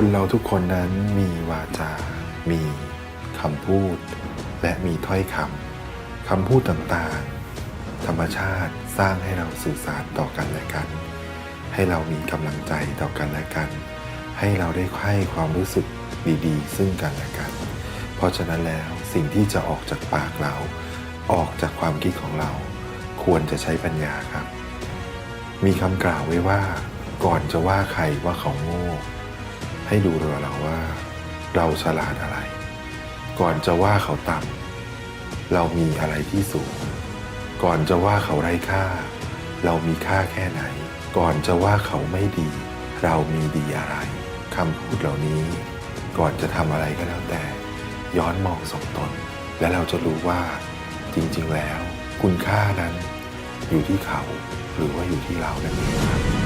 คนเราทุกคนนั้นมีวาจา มีคำพูด และมีถ้อยคำคำพูดต่างๆ ธรรมชาติสร้างให้เราสื่อสารต่อกันและกัน ให้เรามีกำลังใจต่อกันและกัน ให้เราได้ให้ความรู้สึกดีๆ ซึ่งกันและกัน เพราะฉะนั้นแล้วสิ่งที่จะออกจากปากเรา ออกจากความคิดของเรา ควรจะใช้ปัญญาครับ มีคำกล่าวไว้ว่า ก่อนจะว่าใครว่าเขาโง่ ให้ดูตัวเราว่า เราฉลาดอะไร ก่อนจะว่าเขาต่ำเรามีอะไรที่สูง ก่อนจะว่าเขาไร้ค่า เรามีค่าแค่ไหน ก่อนจะว่าเขาไม่ดี เรามีดีอะไรคำพูดเหล่านี้ ก่อนจะทำอะไรก็แล้วแต่ ย้อนมองสมตน และเราจะรู้ว่า จริง ๆ แล้ว คุณค่านั้น อยู่ที่เขาหรือว่าอยู่ที่เรานั่นเองครับ